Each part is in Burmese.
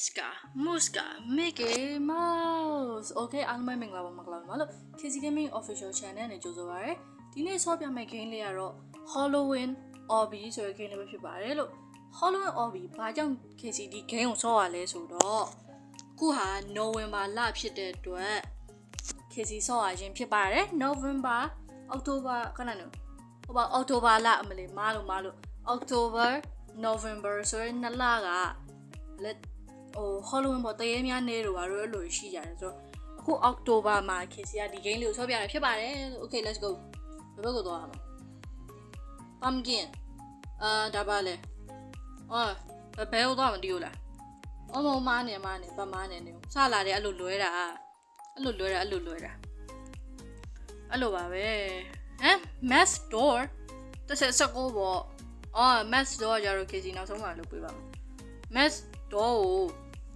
Miska Muska Mickey Mouse Okay အားလုံးပဲမင်္ဂလာပါမင်္ဂလာပါလို့ KC Gaming Official Channel နဲ့ကြိုဆိုပါရစေဒီနေ့ဆော့ပြမယ့် game လေးကတော့ Halloween Obby ဆိုတဲ့ game လေးပဲဖြစ်ပါတယ်လို့ Halloween Obby ဘာကြောင့် KC ဒီ game ကိုဆော့ရလဲဆိုတော့အခုဟာ November လဖြစ်တဲ့အတွက် KC ဆော့ရခြင်းဖြစ်ပါတယ် November October ခဏနော်ဟိုပါ October လအမလေးမားလို့မားလို့ October November ဆိုရင်နှစ်လကလက် ဟို Halloween ပေါ့တရေများနေတော့ဘာလို့အဲ့လိုရှိကြတယ်ဆိုတော့အခု October မှာ KC ကဒီ game လေးကိုဆော့ပြရဖြစ်ပါတယ် Okay let's go ဘယ်ဘက်ကိုသွားရမလဲ Pumpkin အာဒါပါလေအော်ဘယ်ဘယ်ကိုသွားမသိဘူးလားအမမနေမနေဗမာနေနေစလာတယ်အဲ့လိုလွဲတာအဲ့လိုလွဲတာအဲ့လိုလွဲတာအဲ့လိုပါပဲဟမ် mass door တစ်ဆက်စကောပေါ့အော် mass door ကြတော့ KC နောက်ဆုံးမှလုပ်ပေးပါမယ် mass door ကို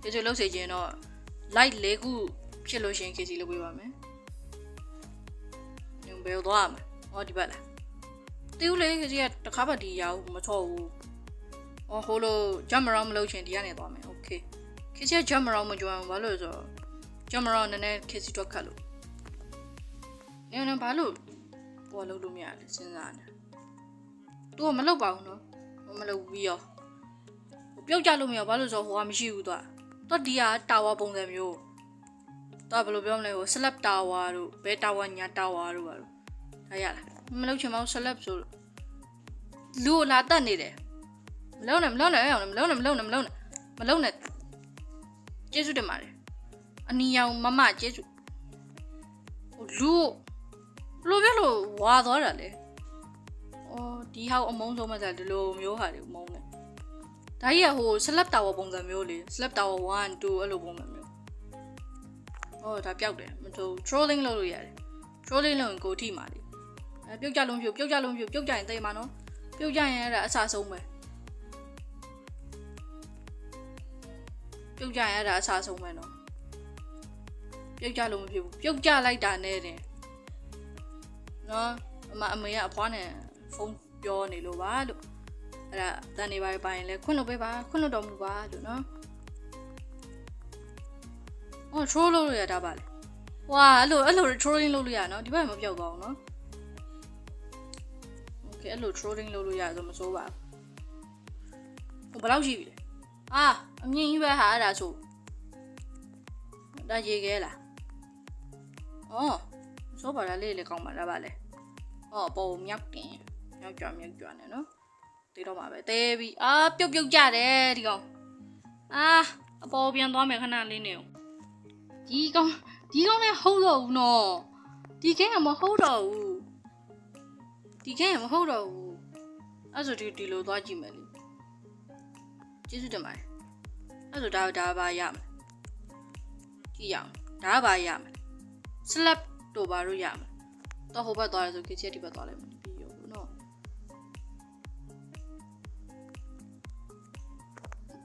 KC လုပ်စေခြင်းတော့ light ၄ခုဖြစ်လို့ရှိရင် KC လုပ်ပေးပါမယ်ညဘယ်သွားမှာဟောဒီဘက်လားတီးဦးလေး KC ကတစ်ခါမှဒီရောက်မချော့ဘူးအော်ဟိုလို jump around မလုပ်ချင်ဒီကနေသွားမယ် okay KC က jump around မကြွမ်းဘာလို့လဲဆိုတော့ jump around နည်းနည်း KC တော့ခတ်လို့နည်းနည်းဘာလို့ဟိုလုပ်လို့မရလဲစဉ်းစားနေသူကမလုပ်ပါဘူးနော်မလုပ်ပြီးရောဟိုပြုတ်ကြလို့မရဘာလို့ဆိုတော့ဟိုကမရှိဘူးသူက တော့ဒီကတာဝါပုံစံမျိုးတော့ဘယ်လိုပြောမလဲဟို slab tower တို့ဘဲ tower ညာ tower တို့ပါလို့ဒါရလားမလုပ်ချင်မအောင် slab ဆိုလို့လူကိုလာတက်နေတယ်မလုံးနဲ့မလုံးနဲ့အောင်မလုံးနဲ့မလုံးနဲ့မလုံးနဲ့မလုံးနဲ့ကျေးဇူးတင်ပါတယ်အနီရောင်မမကျေးဇူးဟိုလူကိုဘယ်လိုပြောလို့ဝါသွားတာလဲအော်ဒီဟောက်အမုန်းဆုံးမှစားဒီလိုမျိုးဟာတွေအမုန်းတယ် ဒါကြီးကဟို slab tower ပုံစံမျိုးလေ slab tower 1 2အဲ့လိုပုံစံမျိုးဟောဒါပျောက်တယ်မဆို trolling လုပ်လို့ရတယ် trolling လုပ်ရင်ကိုထိမှာလေအဲပြုတ်ကြလုံးဖြုတ်ပြုတ်ကြလုံးဖြုတ်ပြုတ်ကြရင်တိတ်မှာနော်ပြုတ်ကြရင်အဲ့ဒါအဆဆုံးပဲပြုတ်ကြရင်အဲ့ဒါအဆဆုံးပဲနော်ပြုတ်ကြလုံးမဖြစ်ဘူးပြုတ်ကြလိုက်တာနဲ့တင်နော်အမအမေကအဖွားနဲ့ဖုန်းပြောနေလို့ပါလို့ အဲ့ဒါတန်နေပါပါရင်လဲခွင့်လို့ပေးပါခွင့်လို့တော်မူပါလို့နော်အော် troll လုပ်လို့ရတာပါလေဝါအဲ့လိုအဲ့လို trolling လုပ်လို့ရနော်ဒီဘက်မပြောက်ပါဘူးနော် Okay အဲ့လို trolling လုပ်လို့ရဆိုမစိုးပါဘူးဟိုဘယ်လောက်ရှိပြီလဲအာအမြင့်ကြီးပဲဟာအဲ့ဒါဆိုဒါရေခဲလားအော်မစိုးပါလားလေးလေးကောင်းပါလားဗာလေအော်ပုံမြောက်တင်မြောက်ကြွမြောက်ကြွနဲ့နော် တေးတော့မှာပဲတဲပြီအာပြုတ်ပြုတ်ကြတယ်ဒီကောင်အာအပေါ်ပြန်သွားမယ်ခဏလေးနေအောင်ဒီကောင်ဒီကောင်လည်းဟုတ်တော့ဘူးနော်ဒီကဲကမဟုတ်တော့ဘူးဒီကဲကမဟုတ်တော့ဘူးအဲ့ဆိုဒီဒီလိုသွားကြည့်မယ်လေကျေးဇူးတင်ပါတယ်အဲ့ဆိုဒါဒါပါရမယ်ကြည့်ရအောင်ဒါပါရမယ် slap တို့ဘာလို့ရမယ်တော့ဟိုဘက်သွားရဆိုကိချက်ဒီဘက်သွားလိုက်မယ်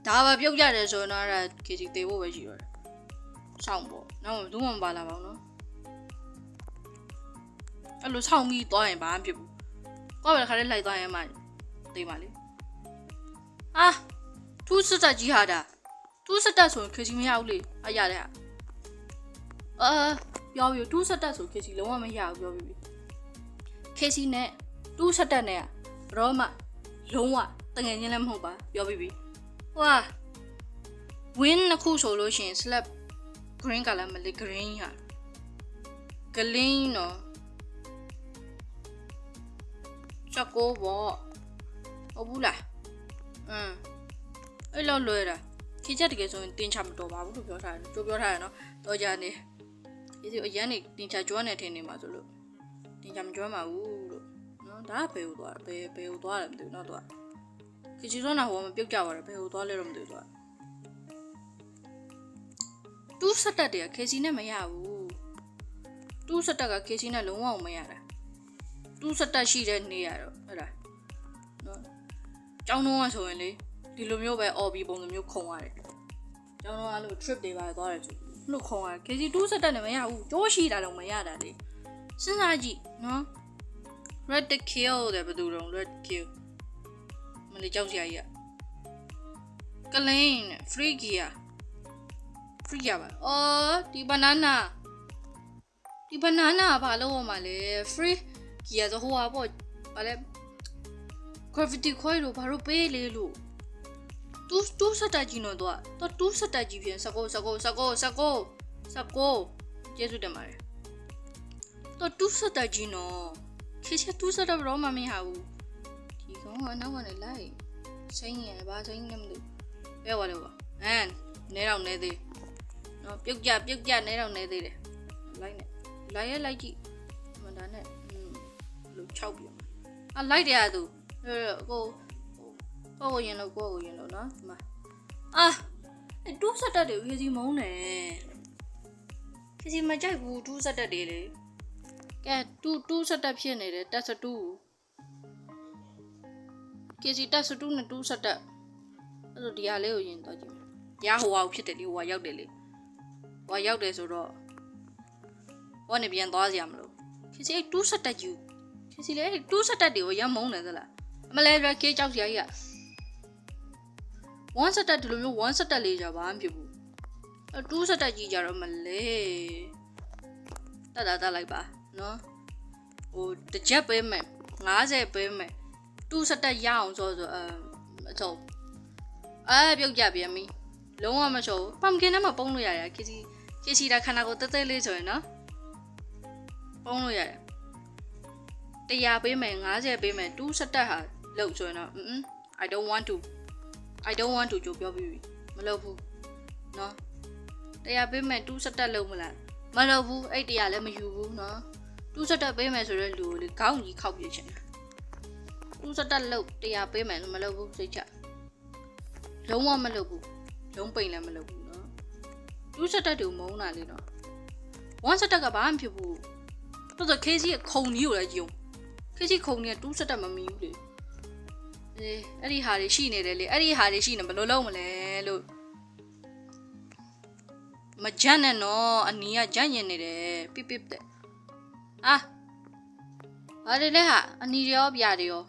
ဒါပါပြုတ်ကြတယ်ဆိုရင်တော့အဲ့ဒါ KG သေးဖို့ပဲရှိတော့တယ်စောင့်ပေါ့နောက်မှဘူးမှမပါလာပါဘူးနော်အဲ့လိုစောင့်ပြီးသွားရင်ဘာမှဖြစ်ဘူးကောက်ပဲခါလေးလိုက်သွားရင်မှသေးပါလေအာသူးစစ်တက်ကြီးဟာဒါသူးစစ်တက်ဆိုရင် KG မရဘူးလေအရတယ်ဟာအာပြောပြီးတူးဆက်တက်ဆို KC လုံးဝမရဘူးပြောပြီးပြီ KC နဲ့တူးဆက်တက်နဲ့ကဘရောမလုံးဝတငယ်ချင်းလည်းမဟုတ်ပါပြောပြီး ပြီဟွာ win နှစ်ခုဆိုလို့ရှိရင် slap green color မလေး green ဟာ green နော်ချက်ကိုပေါ့ဟုတ်ဘူးလားอืมအဲ့လောက်လွယ်တာခေချက်တကယ်ဆိုရင်တင်ချမတော်ပါဘူးလို့ပြောထားတယ်ကြိုးပြောထားတယ်နော်တော့ကြနေဒီစီအရန်နေတင်ချကျွမ်းနေထင်နေမှာဆိုလို့တင်ချမကျွမ်းပါဘူးလို့နော်ဒါကဘယ်ကိုသွားဘယ်ဘယ်ကိုသွားတယ်မသိဘူးနော်သူက ခချီစောနာဟိုမပြုတ်ကြပါတော့ဘယ်ကိုသွားလဲတော့မသိဘူးသူကတူးစက်တက်တည်းက KC နဲ့မရဘူးတူးစက်တက်က KC နဲ့လုံးဝမရတာတူးစက်တက်ရှိတဲ့နေရတော့ဟုတ်လားနော်ကျောင်းတော့ဆိုရင်လေဒီလိုမျိုးပဲ OB ပုံစံမျိုးခုံရတယ်ကျောင်းတော့အဲ့လို trip တွေပါသွားတယ်ဆိုနှုတ်ခုံရ KG 2စက်တက်နဲ့မရဘူးကြိုးရှိတာတော့မရတာလေစဉ်းစားကြည့်နော် red kill တဲ့ဘယ်သူတော့ red kill မ လေးကြောက်စရာကြီးကကလင်း free gear free ရပါအော်ဒီ banana ဒီ banana ကဘာလို့ရမှာလဲ free ကြီးရဆိုဟိုဟာပေါ့ဘာလဲ gravity coil လို့ဘာလို့ပေးလေလို့တူတူစက်တက်ကြီးနော်တော့တော့တူစက်တက်ကြီးဖြစ်စကောစကောစကောစကောစကောကျေးဇူးတင်ပါတယ်တော့တူစက်တက်ကြီးနော်ခေချတူစက်တက်တော့မမရဘူး ဒီကောင်ကနောက်ကနေလိုက်စိမ့်ရဘာစိမ့်နေမလို့ပဲဝါလို့ပါဟမ်နဲတော့နဲသေးနော်ပြုတ်ကြပြုတ်ကြနဲတော့နဲသေးတယ်လိုက်နေလိုက်ရလိုက်ကြည့်မဒါနဲ့อืมလို့6ပြအလိုက်တယ်အသူကိုကိုကိုရင်လို့ကိုကိုရင်လို့နော်ဒီမှာအာအဲတူးစက်တက်တွေခေစီမုန်းတယ်ခေစီမကြိုက်ဘူးတူးစက်တက်တွေလေကဲတူးတူးစက်တက်ဖြစ်နေတယ်တက်စတူး ခေစီတက်စတူးနဲ့တူးစက်တက်အဲ့လိုဒီဟာလေးကိုရင်တော့ကြည့်ရဟိုဟာဖြစ်တယ်လေဟိုဟာရောက်တယ်လေဟိုဟာရောက်တယ်ဆိုတော့ဟိုကနေပြန်သွားစရာမလိုခေစီအဲ့တူးစက်တက်ယူခေစီလေအဲ့တူးစက်တက်တွေကိုရမ်းမုန်းတယ်သလားအမလဲပြကေးကြောက်စရာကြီးอ่ะ1စက်တက်ဒီလိုမျိုး1စက်တက်လေးကြဘာမှဖြစ်ဘူးအဲ2စက်တက်ကြီးကြတော့မလဲတက်တာတက်လိုက်ပါနော်ဟိုတစ်ချက်ပေးမယ်90ပေးမယ် 2စက်တက်ရအောင်ဆိုဆိုအဲအဆုံးအဲပြုတ်ကြပြန်ပြီလုံးဝမချိုးပမ်ကင်နဲ့မပုံးလို့ရတယ်ခီစီခီစီတာခန္ဓာကိုယ်တက်တက်လေးဆိုရင်နော်ပုံးလို့ရတယ်100ပေးမယ်90ပေးမယ်2စက်တက်ဟာလောက်ဆိုရင်တော့ mm I don't want to I don't want to ကြိုပြောပြီးပြီမလုပ်ဘူးเนาะတရားပေးမယ်2စက်တက်လုံးမလားမလုပ်ဘူးအဲ့တရားလည်းမယူဘူးเนาะ2စက်တက်ပေးမယ်ဆိုတော့လူကိုလေခေါင်းကြီးခောက်ပြချင်တယ် သူ့စတက်လုတ်တရားပေးမယ်မလုပ်ဘူးစိတ်ချလုံးဝမလုပ်ဘူးလုံးပိန်လည်းမလုပ်ဘူးနော်သူ့စတက်တူမုန်းတာလေနော်ဝမ်စတက်ကဘာမှဖြစ်ဘူးတော်တော်ခေစီခုံကြီးကိုလည်းယုံခေစီခုံကြီးကတူးစတက်မမီဘူးလေအေးအဲ့ဒီဟာတွေရှိနေတယ်လေအဲ့ဒီဟာတွေရှိနေဘယ်လိုလုပ်မလဲလို့မကြမ်းနဲ့နော်အနီးကကြမ်းရင်နေတယ်ပြပြတဲ့အာဘာတွေလဲဟာအနီရောပြတွေရော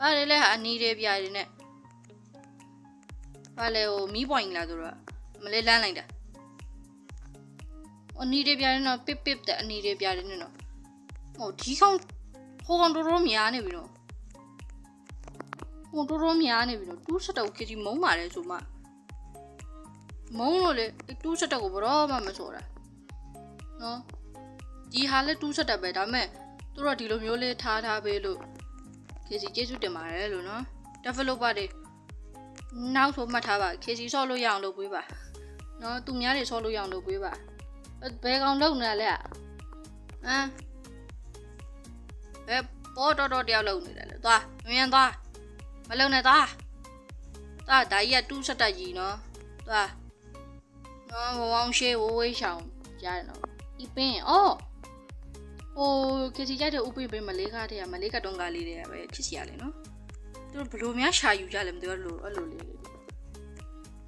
ဘာတွေလဲဟာအနီးတွေပြတွေနဲ့ဘာလဲဟိုမီးပွိုင်လာဆိုတော့မလေးလန်းလိုက်တာအနီးတွေပြတွေနော်ပြပြတဲ့အနီးတွေပြတွေနဲ့နော်ဟိုဒီကောင်ဟိုကောင်တော်တော်များနေပြီနော်ဟိုတော်တော်များနေပြီတော့တူးစက်တော့ခကြီးမုံပါတယ်ဆိုမှမုံလို့လေတူးစက်တော့ကိုဘရောမှမဆိုတာ နော်ဒီဟာလဲတူးစက်တယ်ပဲဒါပေမဲ့သူတို့ဒီလိုမျိုးလေးထားထားပေးလို့ ခေစီကျေးဇူးတင်ပါတယ်လို့နော် developer တွေနောက်ဆိုမှတ်ထားပါခေစီဆော့လို့ရအောင်လုပ်ပေးပါနော်သူများတွေဆော့လို့ရအောင်လုပ်ပေးပါဘယ်ကောင်လုံနေလဲဟမ်ဘယ်ပေါ်တော်တော်တယောက်လုံနေတယ်လေသွားမြန်သွားမလုံနဲ့သားသားဒါကြီးကတူးဆက်တက်ကြီးနော်သားနော်ဝောင်းရှေးဝဝေးရှောင်းကြားတယ်နော်ဤပင်းအော် ဟိုခေစီကြတဲ့ဥပိပင်းမလေးကားတဲ့မလေးကတုံးကားလေးတွေကပဲချစ်စီရလေနော်သူတို့ဘလို့များရှာယူကြလဲမသိဘူးလို့အဲ့လိုလေး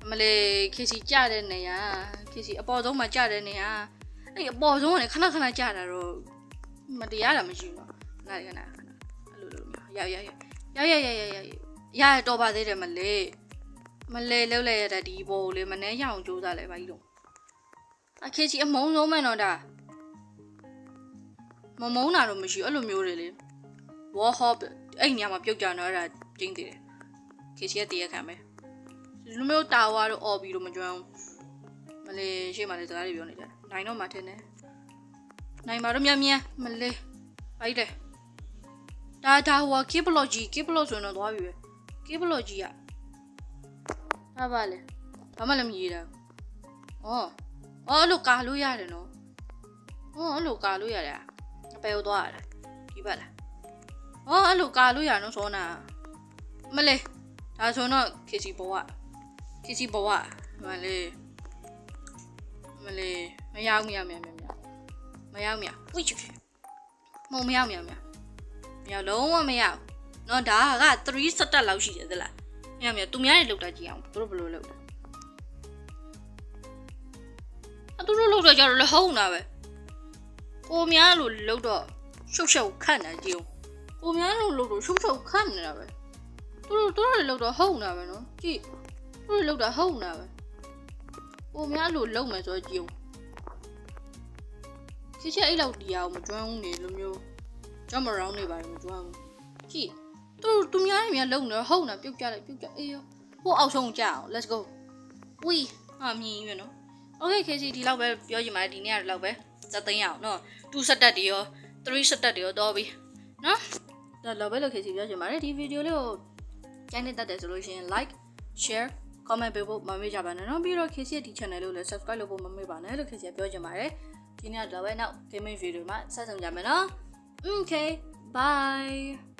အမလေးခေစီကြတဲ့နေရာခေစီအပေါ်ဆုံးမှာကြတဲ့နေရာအဲ့အပေါ်ဆုံးကလည်းခဏခဏကြတာတော့မတရားတာမရှိဘူးနော်နားရခဏခဏအဲ့လိုလိုမျိုးရောက်ရောက်ရောက်ရောက်ရောက်ရောက်ရောက်ရရတော့ပါသေးတယ်မလေးမလေးလှုပ်လိုက်ရတဲ့ဒီဘောကိုလေမနှဲရအောင်ကြိုးစားလဲဘာကြီးတော့အခေချီအမုံဆုံးမှန်တော့ဒါ မမုံတာတော့မရှိအဲ့လိုမျိုးတွေလေဝါဟော့အဲ့ညမှာပြုတ်ကြတော့အဲ့ဒါကျင်းသေးတယ်ခေချီကတည်းရခံပဲဒီလိုမျိုးတာဝါတော့အော်ပြီးတော့မကြွမ်းမလေးရှေ့မှာလည်းစကားတွေပြောနေကြတယ်နိုင်တော့မှထင်တယ်နိုင်မှာတော့မြန်မြန်မလေးဘာကြီးလဲဒါဒါဟိုကေဘလော့ကြီးကေဘလော့ဆိုရင်တော့သွားပြီပဲကေဘလော့ကြီးอ่ะဟာပါလေဘာမှလည်းမရတာဩဩအဲ့လိုကာလို့ရတယ်နော်ဩအဲ့လိုကာလို့ရတယ် အပယ်ကိုသွားရတယ်ဒီဘက်လားဩအဲ့လိုကာလို့ရနော်စောနာမလေးဒါဆိုတော့ခေစီဘဝခေစီဘဝမလေးမလေးမရောက်မရမရမရမရောက်မရဝိချူမုံမရောက်မရမရမရလုံးဝမရဘူးနော်ဒါက3စက်တက်လောက်ရှိတယ်သလားမရမရသူများတွေလောက်တာကြည့်အောင်သူတို့ဘယ်လိုလောက်တာအသူတို့လောက်တာကြတော့လည်းဟုတ်နာပဲ ကိုများလို့လောက်တော့ရှုပ်ရှုပ်ခတ်နေကြည့်အောင်ကိုများလို့လောက်တော့ရှုပ်ရှုပ်ခတ်နေတာပဲသူတို့သူတို့တွေလောက်တော့ဟုတ်နာပဲနော်ကြည့်သူတို့လောက်တာဟုတ်နာပဲကိုများလို့လုံမယ်ဆိုတော့ကြည့်အောင်ခေချအဲ့လောက်တရားကိုမကျွမ်းဘူးနေလိုမျိုး jump around နေပါတယ်မကျွမ်းဘူးကြည့်သူတို့သူများတွေများလုံနေတော့ဟုတ်နာပြုတ်ကြလိုက်ပြုတ်ကြအေးရောဟိုအောက်ဆုံးကြအောင် let's go ဝီဟာမြင်ရနော် okay ခေချဒီလောက်ပဲပြောချင်ပါတယ်ဒီနေ့ကဒီလောက်ပဲ စက်သိန်းအောင်နော်2စက်တက်တွေရော3စက်တက်တွေရောတော့ပြီနော်ဒါလောပဲလို့ခင်စီပြောချင်ပါတယ်ဒီဗီဒီယိုလေးကိုကြိုက်နေတတ်တယ်ဆိုလို့ရှင် like share comment ပေးဖို့မမေ့ကြပါနဲ့နော်ပြီးတော့ခင်စီဒီ channel လေးကိုလည်း subscribe လုပ်ဖို့မမေ့ပါနဲ့လို့ခင်စီပြောချင်ပါတယ်ဒီနေ့တော့ပဲနောက် gaming video မှာဆက်ဆုံကြမယ်နော် okay bye